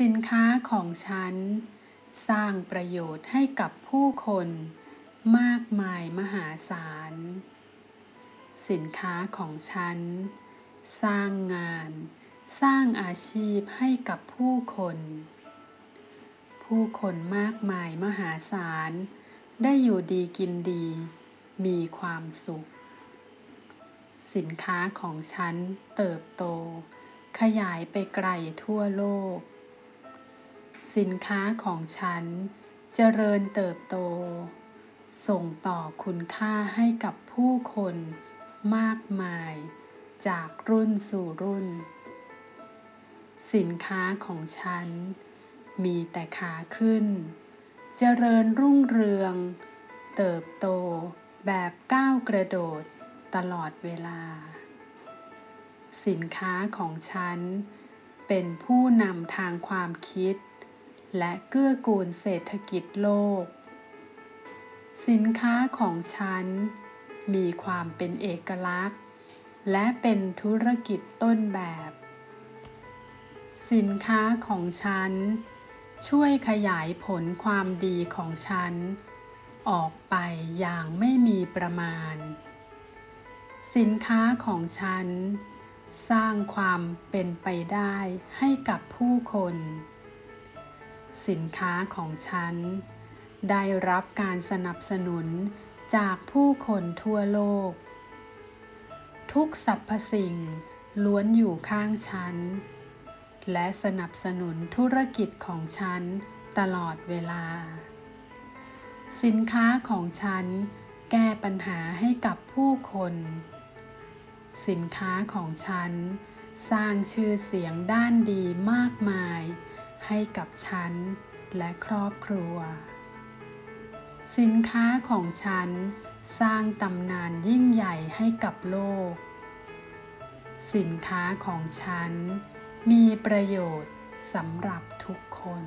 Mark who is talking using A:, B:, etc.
A: สินค้าของฉัน สร้างประโยชน์ให้กับผู้คน มากมายมหาศาล สินค้าของฉัน สร้างงาน สร้างอาชีพให้กับผู้คน ผู้คนมากมายมหาศาล ได้อยู่ดีกินดี มีความสุข สินค้าของฉันเติบโต ขยายไปไกลทั่วโลก สินค้าของฉัน เจริญเติบโต ส่งต่อคุณค่าให้กับผู้คนมากมาย จากรุ่นสู่รุ่น สินค้าของฉัน มีแต่ขาขึ้น เจริญรุ่งเรือง เติบโตแบบก้าวกระโดดตลอดเวลา สินค้าของฉันเป็นผู้นำทางความคิด และเกื้อกูลเศรษฐกิจโลก สินค้าของฉัน มีความเป็นเอกลักษณ์ และเป็นธุรกิจต้นแบบ สินค้าของฉัน ช่วยขยายผลความดีของฉัน ออกไปอย่างไม่มีประมาณ สินค้าของฉัน สร้างความเป็นไปได้ให้กับผู้คน สินค้าของฉัน ได้รับการสนับสนุนจากผู้คนทั่วโลก ทุกสรรพสิ่งล้วนอยู่ข้างฉัน และสนับสนุนธุรกิจของฉันตลอดเวลา สินค้าของฉันแก้ปัญหาให้กับผู้คน สินค้าของฉันสร้างชื่อเสียงด้านดีมากมาย ให้กับฉันและครอบครัว สินค้าของฉันสร้างตำนานยิ่งใหญ่ให้กับโลก สินค้าของฉันมีประโยชน์สำหรับทุกคน